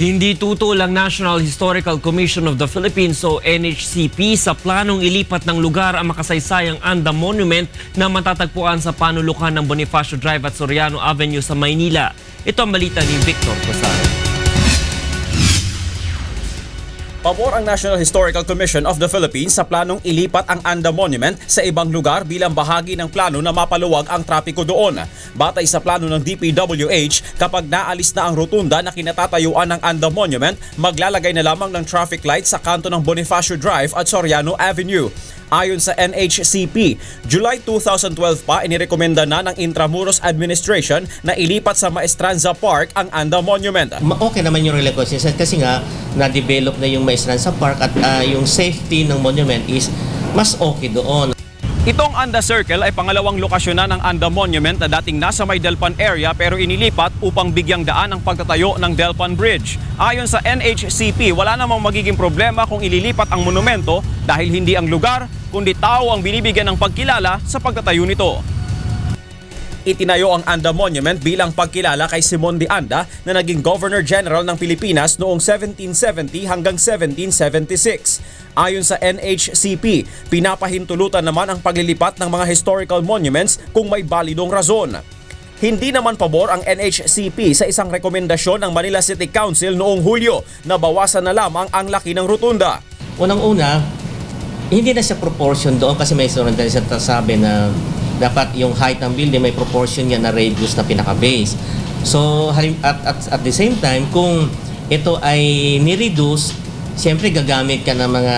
Hindi tutol ang National Historical Commission of the Philippines o NHCP sa planong ilipat ng lugar ang makasaysayang Anda Monument na matatagpuan sa panulukan ng Bonifacio Drive at Soriano Avenue sa Maynila. Ito ang balita ni Victor Cosaro. Pabor ang National Historical Commission of the Philippines sa planong ilipat ang Anda Monument sa ibang lugar bilang bahagi ng plano na mapaluwag ang trapiko doon. Batay sa plano ng DPWH, kapag naalis na ang rotunda na kinatatayuan ng Anda Monument, maglalagay na lamang ng traffic light sa kanto ng Bonifacio Drive at Soriano Avenue. Ayon sa NHCP, July 2012 pa inirekomenda na ng Intramuros Administration na ilipat sa Maestranza Park ang Anda Monument. Okay naman yung relocation kasi nga na-develop na yung Maestranza Park at ah, yung safety ng monument is mas okay doon. Itong Anda Circle ay pangalawang lokasyon na ng Anda Monument na dating nasa may Delpan area pero inilipat upang bigyang daan ang pagtatayo ng Delpan Bridge. Ayon sa NHCP, wala namang magiging problema kung ililipat ang monumento dahil hindi ang lugar kundi tao ang binibigyan ng pagkilala sa pagtatayo nito. Itinayo ang Anda Monument bilang pagkilala kay Simon de Anda na naging Governor General ng Pilipinas noong 1770 hanggang 1776. Ayon sa NHCP, pinapahintulutan naman ang paglilipat ng mga historical monuments kung may balidong rason. Hindi naman pabor ang NHCP sa isang rekomendasyon ng Manila City Council noong Hulyo na bawasan na lamang ang laki ng rotunda. Unang-una, hindi na siya proportion doon kasi may na siya sabi na dapat yung height ng building may proportion yan na radius na pinaka-base. So, at, at, at the same time, kung ito ay ni-reduce, siyempre gagamit ka ng mga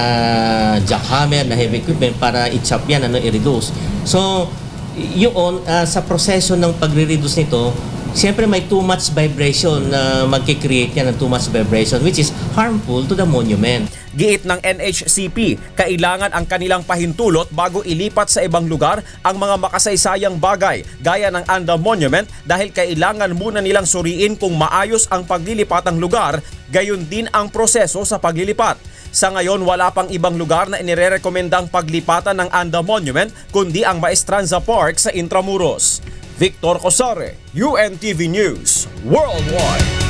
jackhammer na heavy equipment para i-chop yan, ano, i-reduce. So, yun, ah, sa proseso ng pagre-reduce nito, siyempre may too much vibration na magkikreate yan ng too much vibration which is harmful to the monument. Giit ng NHCP, kailangan ang kanilang pahintulot bago ilipat sa ibang lugar ang mga makasaysayang bagay gaya ng Anda Monument dahil kailangan muna nilang suriin kung maayos ang paglilipatang lugar, gayon din ang proseso sa paglilipat. Sa ngayon, wala pang ibang lugar na inirerekomendang paglipatan ng Anda Monument kundi ang Maestranza Park sa Intramuros. Victor Cosare, UNTV News, Worldwide.